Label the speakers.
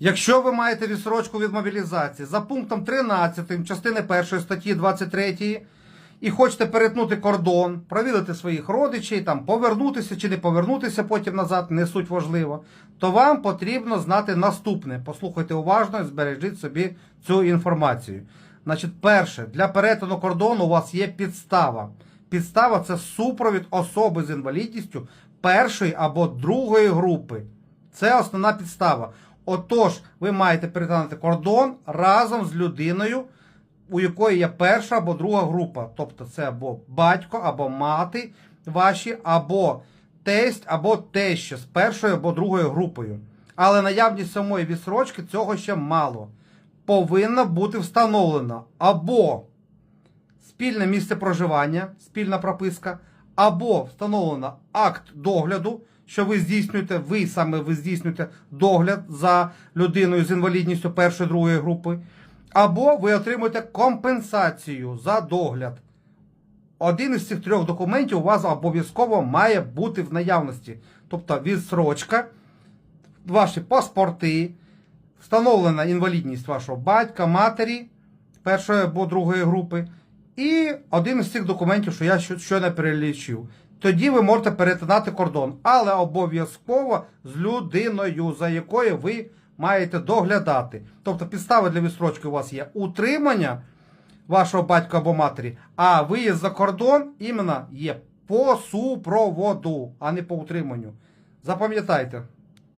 Speaker 1: Якщо ви маєте відсрочку від мобілізації за пунктом 13 частини 1 статті 23 і хочете перетнути кордон, провідати своїх родичів, там повернутися чи не повернутися потім назад, не суть важливо, то вам потрібно знати наступне. Послухайте уважно і збережіть собі цю інформацію. Значить, перше, для перетину кордону у вас є підстава. Підстава це супровід особи з інвалідністю першої або другої групи. Це основна підстава. Отож, ви маєте перетинати кордон разом з людиною, у якої є перша або друга група. Тобто це або батько, або мати ваші, або тесть, або теща з першою або другою групою. Але наявність самої відсрочки цього ще мало. Повинна бути встановлена або спільне місце проживання, спільна прописка, або встановлено акт догляду, що ви здійснюєте, ви саме ви здійснюєте догляд за людиною з інвалідністю першої другої групи, або ви отримуєте компенсацію за догляд. Один із цих трьох документів у вас обов'язково має бути в наявності. Тобто відсрочка, ваші паспорти, встановлена інвалідність вашого батька, матері першої або другої групи, і один із цих документів, що я щойно перелічив. Тоді ви можете перетинати кордон, але обов'язково з людиною, за якою ви маєте доглядати. Тобто підстави для відстрочки у вас є утримання вашого батька або матері, а виїзд за кордон іменно є по супроводу, а не по утриманню. Запам'ятайте.